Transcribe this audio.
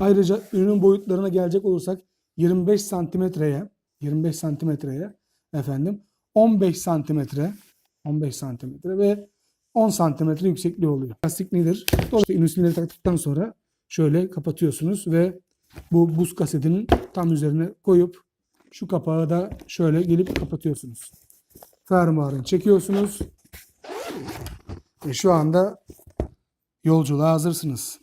Ayrıca ürünün boyutlarına gelecek olursak 25 santimetreye 25 santimetreye efendim 15 santimetre 15 santimetre ve 10 santimetre yüksekliği oluyor. Lastik nedir? Dolayısıyla ünlüsünleri taktıktan sonra şöyle kapatıyorsunuz ve bu buz kasetinin tam üzerine koyup şu kapağı da şöyle gelip kapatıyorsunuz. Fermuarını çekiyorsunuz. Ve şu anda yolculuğa hazırsınız.